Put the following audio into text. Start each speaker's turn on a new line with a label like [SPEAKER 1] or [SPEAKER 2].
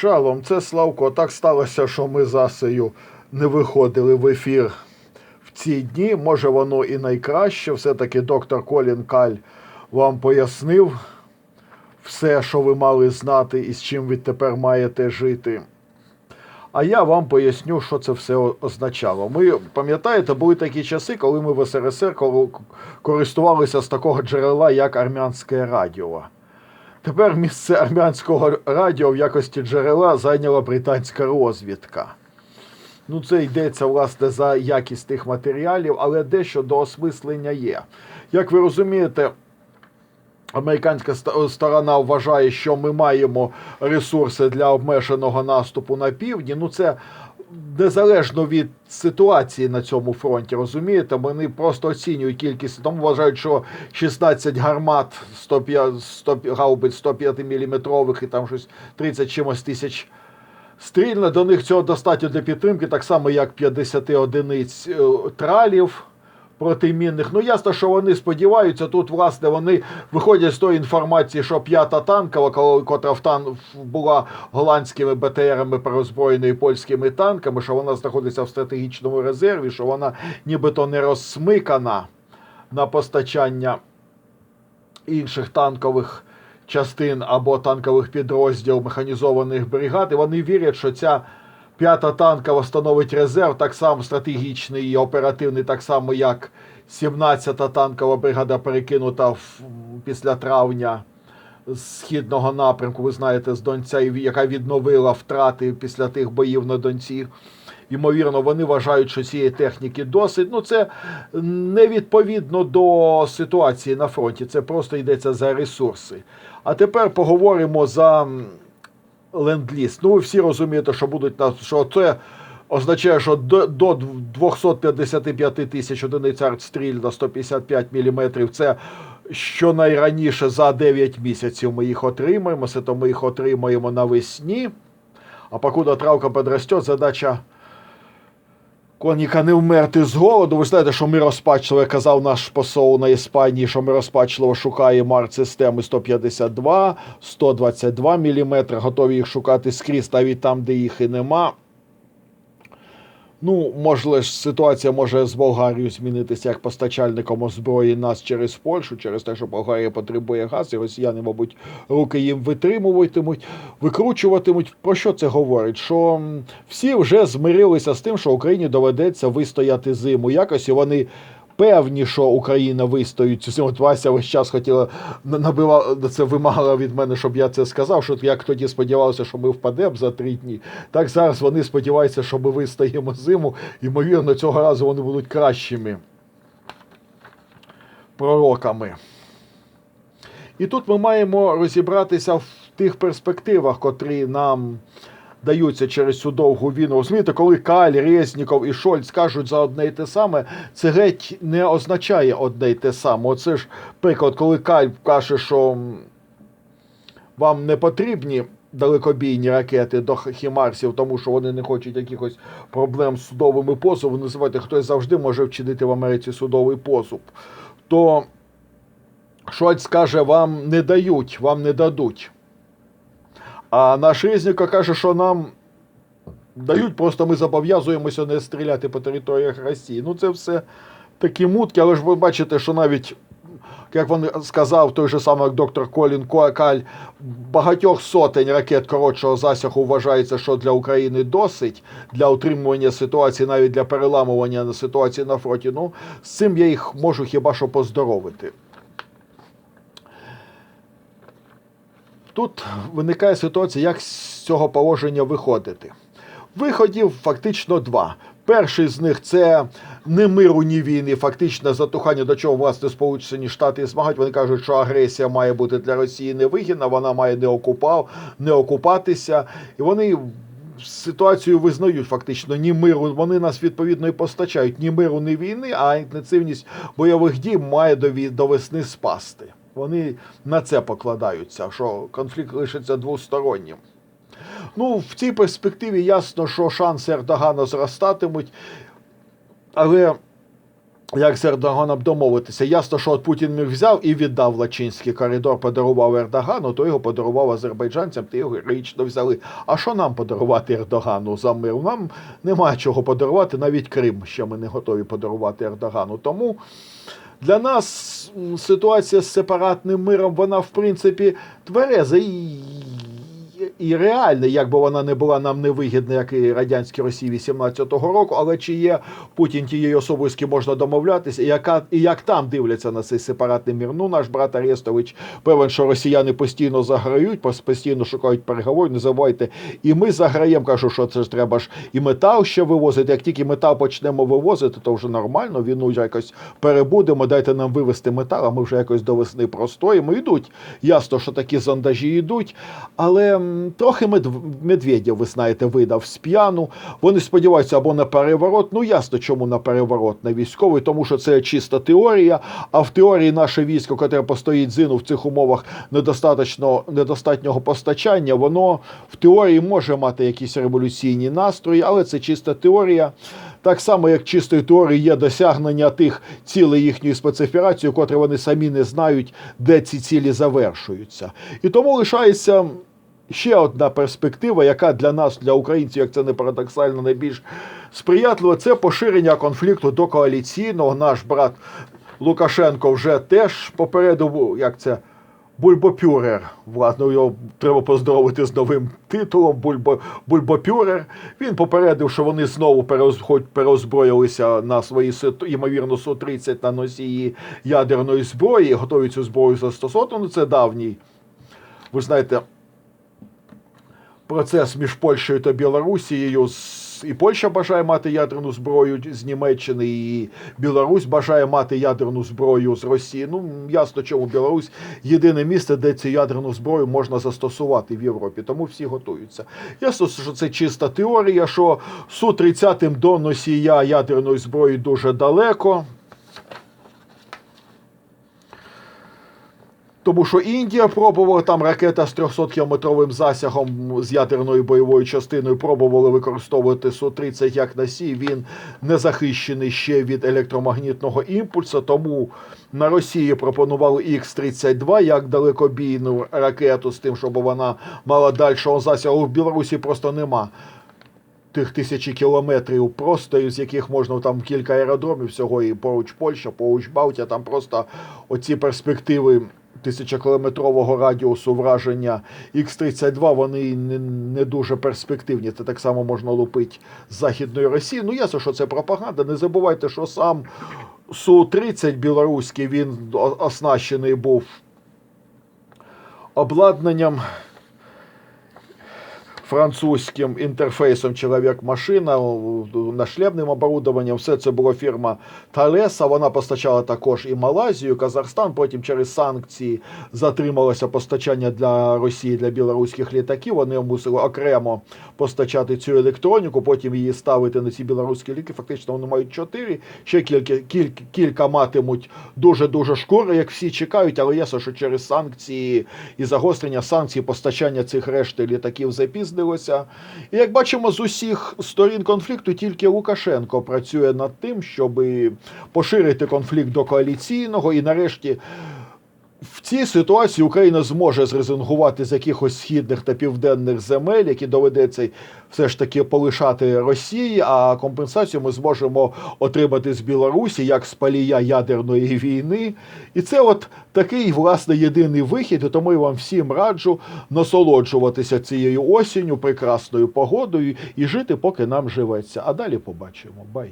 [SPEAKER 1] Шалом, це Славко. Так сталося, що ми з Асею не виходили в ефір в ці дні. Може, воно і найкраще. Все-таки доктор Колін Каль вам пояснив все, що ви мали знати і з чим ви тепер маєте жити. А я вам поясню, що це все означало. Ми пам'ятаєте, були такі часи, коли ми в СРСР користувалися з такого джерела, як армянське радіо. Тепер місце армянського радіо в якості джерела зайняла британська розвідка. Ну, це йдеться власне за якість тих матеріалів, але дещо до осмислення є. Як ви розумієте, американська сторона вважає, що ми маємо ресурси для обмеженого наступу на півдні. Ну, це незалежно від ситуації на цьому фронті, розумієте, вони просто оцінюють кількість, тому вважають, що 16 гармат 105, 100, гаубиць 105 мм і там щось 30 чимось тисяч стрільно. До них цього достатньо для підтримки, так само як 50 одиниць е, тралів протимінних. Ну, ясно, що вони сподіваються. Тут, власне, вони виходять з тої інформації, що п'ята танкова, котра в тан була голландськими БТРами переозброєною польськими танками, що вона знаходиться в стратегічному резерві, що вона нібито не розсмикана на постачання інших танкових частин або танкових підрозділів механізованих бригад. І вони вірять, що ця п'ята танкова становить резерв так само стратегічний і оперативний, так само як 17-та танкова бригада перекинута в, після травня з східного напрямку, ви знаєте, з Донця, яка відновила втрати після тих боїв на Донці. Ймовірно, вони вважають, що цієї техніки досить. Ну, це не відповідно до ситуації на фронті. Це просто йдеться за ресурси. А тепер поговоримо за ленд-ліз. Ну, ви всі розумієте, що будуть нас, що це означає, що до, до 255 тисяч одиниць артстріль на 155 мм це щонайраніше за 9 місяців ми їх отримаємо. Це то ми їх отримаємо навесні. А покуда травка подросте, задача коніка не вмерти з голоду. Ви знаєте, що ми розпачливо, казав наш посол на Іспанії, що ми розпачливо шукаємо арт-системи 152, 122 мм, готові їх шукати скрізь, навіть там, де їх і нема. Ну, можливо, ситуація може з Болгарією змінитися як постачальником озброї нас через Польщу, через те, що Болгарія потребує газ, і росіяни, мабуть, руки їм витримуватимуть, викручуватимуть. Про що це говорить? Що всі вже змирилися з тим, що Україні доведеться вистояти зиму. Якось вони. Певні, що Україна вистоїть. От Вася весь час хотіла набивала це вимагала від мене, щоб я це сказав. Що як тоді сподівалися, що ми впадемо за три дні, так зараз вони сподіваються, що ми вистоїмо зиму. Ймовірно, цього разу вони будуть кращими пророками. І тут ми маємо розібратися в тих перспективах, котрі нам даються через цю довгу війну. Розумієте, коли Каль, Резніков і Шольц кажуть за одне й те саме, це геть не означає одне й те саме. Оце ж приклад, коли Каль каже, що вам не потрібні далекобійні ракети до Хімарсів, тому що вони не хочуть якихось проблем з судовими позовами. Називайте, хтось завжди може вчинити в Америці судовий позов. То Шольц каже, вам не дають, вам не дадуть. А наш Резніков каже, що нам дають, просто ми зобов'язуємося не стріляти по територіях Росії. Ну, це все такі мутки, але ж ви бачите, що навіть, як він сказав, той же самий доктор Колін Каль, багатьох сотень ракет коротшого засягу вважається, що для України досить для утримування ситуації, навіть для переламування ситуації на фронті. Ну, з цим я їх можу хіба що поздоровити. Тут виникає ситуація, як з цього положення виходити. Виходів фактично два. Перший з них це не миру, ні війни, фактичне затухання, до чого власне Сполучені Штати змагають. Вони кажуть, що агресія має бути для Росії невигідна, вона має не окупав, не окупатися. І вони ситуацію визнають фактично ні миру. Вони нас відповідно і постачають ні миру, ні війни, а інтенсивність бойових дій має до весни спасти. Вони на це покладаються, що конфлікт лишиться двостороннім. Ну, в цій перспективі ясно, що шанси Ердогана зростатимуть, але як з Ердоганом домовитися. Ясно, що от Путін міг взяв і віддав Лачинський коридор, подарував Ердогану, то його подарував азербайджанцям, ти його героїчно взяли. А що нам подарувати Ердогану за мир? Нам немає чого подарувати, навіть Крим ще ми не готові подарувати Ердогану. Тому для нас ситуація з сепаратним миром, вона в принципі твереза. І, і реальна, як би вона не була нам невигідна, як і радянській Росії 18-го року. Але чи є Путін тією особою, з ким можна домовлятися, і яка і як там дивляться на цей сепаратний мір? Ну, наш брат Арестович певен, що росіяни постійно заграють, постійно шукають переговорів. Не забувайте, і ми заграємо. Кажу, що це ж треба ж і метал ще вивозити. Як тільки метал почнемо вивозити, то вже нормально. Війну вже якось перебудемо. Дайте нам вивезти метал, а ми вже якось до весни простоїмо. Йдуть. Ясно, що такі зондажі йдуть. Але трохи Мед- Медведєв, ви знаєте, видав з п'яну. Вони сподіваються або на переворот. Ну ясно, чому на переворот на військовий, тому що це чиста теорія. А в теорії наше військо, яке постоїть зину в цих умовах недостатньо недостатнього постачання, воно в теорії може мати якісь революційні настрої, але це чиста теорія. Так само, як чистою теорією є досягнення тих цілей їхньої спецоперації, котрі вони самі не знають, де ці цілі завершуються. І тому лишається ще одна перспектива, яка для нас, для українців, як це не парадоксально, найбільш сприятлива, це поширення конфлікту до коаліційного. Наш брат Лукашенко вже теж попереду, був, як це. Бульбопюрер, власне, його треба поздоровити з новим титулом. Бульбо, Бульбопюрер. Він попередив, що вони знову переозброїлися на свої ймовірно Су-30 на носії ядерної зброї, готові цю зброю застосовувати. Ну, це давній. Ви знаєте, процес між Польщею та Білорусією. І Польща бажає мати ядерну зброю з Німеччини, і Білорусь бажає мати ядерну зброю з Росії. Ну ясно, чому Білорусь єдине місце, де цю ядерну зброю можна застосувати в Європі. Тому всі готуються. Ясно, що це чиста теорія, що су 30 до носія ядерної зброї дуже далеко. Тому що Індія пробувала там ракета з 300-кілометровим засягом з ядерною бойовою частиною пробували використовувати Су-30 як носій. Він не захищений ще від електромагнітного імпульсу. Тому на Росії пропонували Х-32 як далекобійну ракету з тим, щоб вона мала дальшого засягу. В Білорусі просто нема тих тисячі кілометрів просто, з яких можна там кілька аеродромів всього і поруч Польща, поруч Балтія, там просто оці перспективи тисячокілометрового радіусу враження Х-32, вони не, дуже перспективні. Це так само можна лупити з Західної Росії. Ну, ясно, що це пропаганда. Не забувайте, що сам Су-30 білоруський, він оснащений був обладнанням французьким інтерфейсом чоловік-машина, нашлемним оборудованням. Все це була фірма Талеса. Вона постачала також і Малайзію, Казахстан. Потім через санкції затрималося постачання для Росії для білоруських літаків. Вони мусили окремо постачати цю електроніку, потім її ставити на ці білоруські ліки. Фактично вони мають чотири. Ще кілька, кілька, кілька матимуть дуже дуже шкури, як всі чекають, але ясно, що через санкції і загострення санкцій постачання цих решти літаків запізнилося. І як бачимо, з усіх сторін конфлікту тільки Лукашенко працює над тим, щоб поширити конфлікт до коаліційного і нарешті. В цій ситуації Україна зможе зрезингувати з якихось східних та південних земель, які доведеться все ж таки полишати Росії, а компенсацію ми зможемо отримати з Білорусі як з палія ядерної війни. І це от такий власне єдиний вихід. І тому я вам всім раджу насолоджуватися цією осінню, прекрасною погодою і жити, поки нам живеться. А далі побачимо. Бай.